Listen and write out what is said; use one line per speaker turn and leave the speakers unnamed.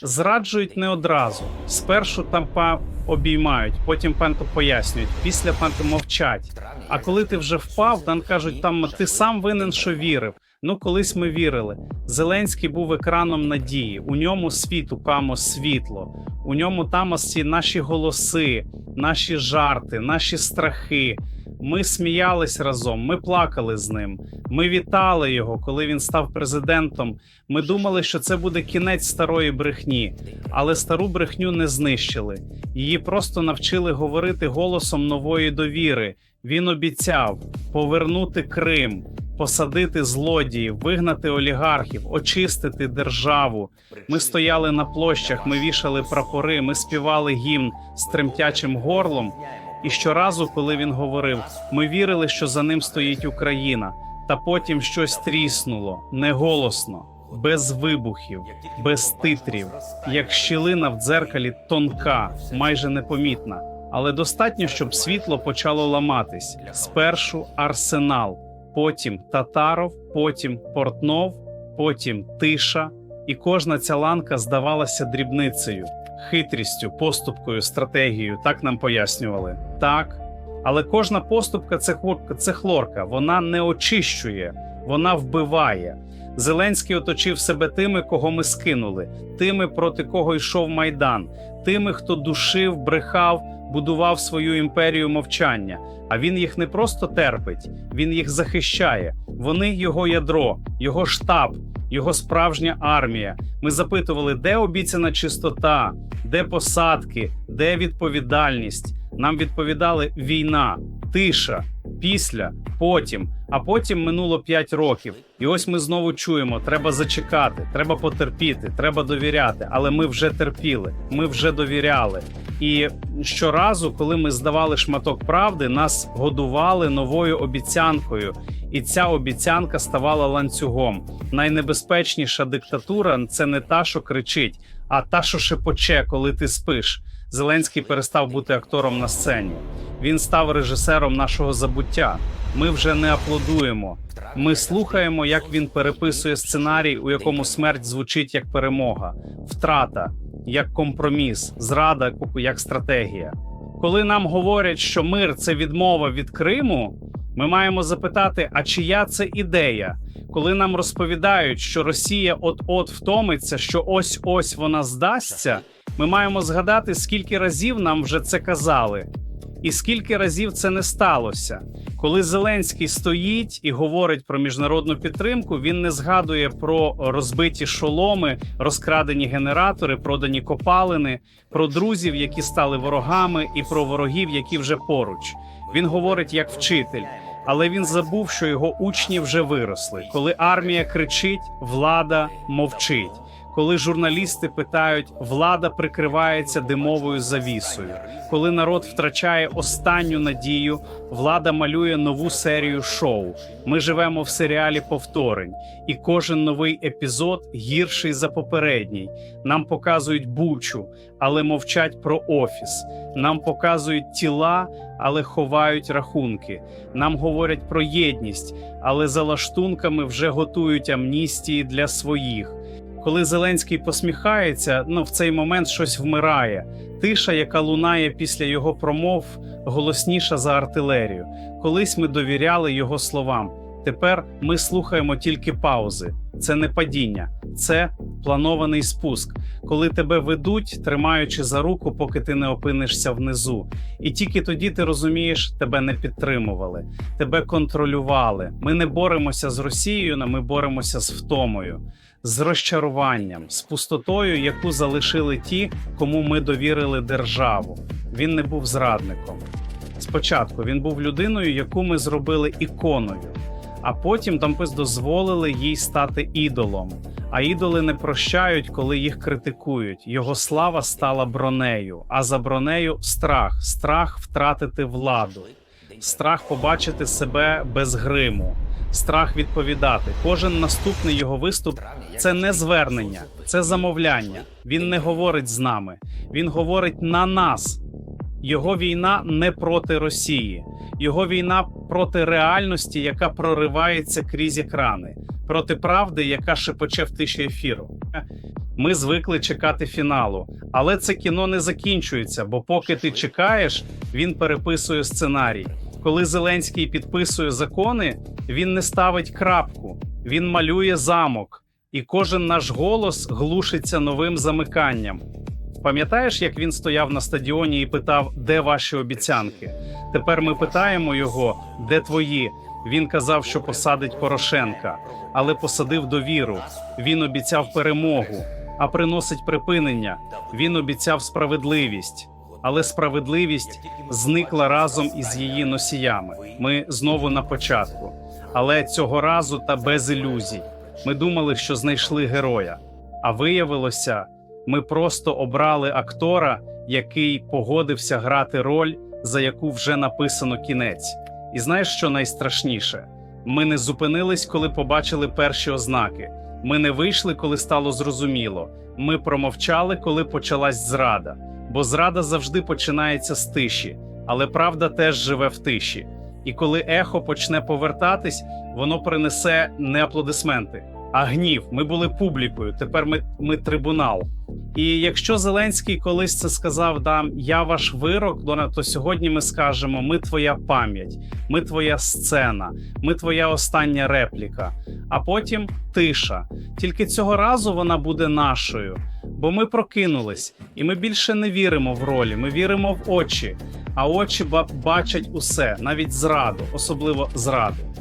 Зраджують не одразу. Спершу там па обіймають, потім пенто пояснюють, після пенто мовчать. А коли ти вже впав, там кажуть, там ти сам винен, що вірив. Ну, колись ми вірили. Зеленський був екраном надії. У ньому світу камо світло. У ньому там ці наші голоси, наші жарти, наші страхи. Ми сміялись разом, ми плакали з ним. Ми вітали його, коли він став президентом. Ми думали, що це буде кінець старої брехні, але стару брехню не знищили. Її просто навчили говорити голосом нової довіри. Він обіцяв повернути Крим, посадити злодіїв, вигнати олігархів, очистити державу. Ми стояли на площах, ми вішали прапори, ми співали гімн з тремтячим горлом. І щоразу, коли він говорив, ми вірили, що за ним стоїть Україна, та потім щось тріснуло неголосно, без вибухів, без титрів, як щілина в дзеркалі тонка, майже непомітна. Але достатньо, щоб світло почало ламатись. Спершу арсенал, потім татаров, потім портнов, потім тиша, і кожна ця ланка здавалася дрібницею, хитрістю, поступкою, стратегією. Так нам пояснювали. Так. Але кожна поступка це хлорка, це хлорка. Вона не очищує, вона вбиває. Зеленський оточив себе тими, кого ми скинули, тими, проти кого йшов майдан, тими, хто душив, брехав, будував свою імперію мовчання. А він їх не просто терпить, він їх захищає. Вони його ядро, його штаб, його справжня армія. Ми запитували, де обіцяна чистота, де посадки, де відповідальність. Нам відповідали війна, тиша, після, потім. А потім минуло 5 років. І ось ми знову чуємо: треба зачекати, треба потерпіти, треба довіряти. Але ми вже терпіли, ми вже довіряли. І щоразу, коли ми здавали шматок правди, нас годували новою обіцянкою, і ця обіцянка ставала ланцюгом. Найнебезпечніша диктатура це не та, що кричить, а та, що шепоче, коли ти спиш. Зеленський перестав бути актором на сцені. Він став режисером нашого забуття. Ми вже не аплодуємо. Ми слухаємо, як він переписує сценарій, у якому смерть звучить як перемога, втрата, як компроміс, зрада як стратегія. Коли нам говорять, що мир це відмова від Криму, ми маємо запитати, а чия це ідея? Коли нам розповідають, що Росія от-от втомиться, що ось ось вона здасться, ми маємо згадати, скільки разів нам вже це казали, і скільки разів це не сталося. Коли Зеленський стоїть і говорить про міжнародну підтримку, він не згадує про розбиті шоломи, розкрадені генератори, продані копалини, про друзів, які стали ворогами, і про ворогів, які вже поруч. Він говорить як вчитель. Але він забув, що його учні вже виросли. Коли армія кричить, влада мовчить. Коли журналісти питають, влада прикривається димовою завісою. Коли народ втрачає останню надію, влада малює нову серію шоу. Ми живемо в серіалі повторень, і кожен новий епізод гірший за попередній. Нам показують бучу, але мовчать про офіс. Нам показують тіла, але ховають рахунки. Нам говорять про єдність, але за лаштунками вже готують амністії для своїх. Коли Зеленський посміхається, ну в цей момент щось вмирає. Тиша, яка лунає після його промов, голосніша за артилерію. Колись ми довіряли його словам. Тепер ми слухаємо тільки паузи. Це не падіння, це планований спуск, коли тебе ведуть, тримаючи за руку, поки ти не опинишся внизу. І тільки тоді ти розумієш, тебе не підтримували, тебе контролювали. Ми не боремося з Росією, ми боремося з втомою, з розчаруванням, з пустотою, яку залишили ті, кому ми довірили державу. Він не був зрадником. Спочатку він був людиною, яку ми зробили іконою, а потім там дозволили їй стати ідолом. А ідоли не прощають, коли їх критикують. Його слава стала бронею, а за бронею страх, страх втратити владу, страх побачити себе без гриму, страх відповідати. Кожен наступний його виступ це не звернення, це замовляння. Він не говорить з нами, він говорить на нас. Його війна не проти Росії, його війна проти реальності, яка проривається крізь екрани, проти правди, яка шепоче в тиші ефіру. Ми звикли чекати фіналу, але це кіно не закінчується, бо поки ти чекаєш, він переписує сценарій. Коли Зеленський підписує закони, він не ставить крапку, він малює замок, і кожен наш голос глушиться новим замиканням. Пам'ятаєш, як він стояв на стадіоні і питав, де ваші обіцянки? Тепер ми питаємо його, де твої. Він казав, що посадить Порошенка, але посадив довіру. Він обіцяв перемогу, а приносить припинення. Він обіцяв справедливість, але справедливість зникла разом із її носіями. Ми знову на початку, але цього разу та без ілюзій. Ми думали, що знайшли героя, а виявилося, ми просто обрали актора, який погодився грати роль, за яку вже написано кінець. І знаєш, що найстрашніше? Ми не зупинились, коли побачили перші ознаки. Ми не вийшли, коли стало зрозуміло. Ми промовчали, коли почалась зрада. Бо зрада завжди починається з тиші, але правда теж живе в тиші. І коли ехо почне повертатись, воно принесе не аплодисменти, а гнів. Ми були публікою. Тепер ми, ми трибунал. І якщо Зеленський колись це сказав, да, я ваш вирок, то сьогодні ми скажемо: ми твоя пам'ять, ми твоя сцена, ми твоя остання репліка. А потім тиша. Тільки цього разу вона буде нашою, бо ми прокинулись, і ми більше не віримо в ролі. Ми віримо в очі. А очі бачать усе, навіть зраду, особливо зраду.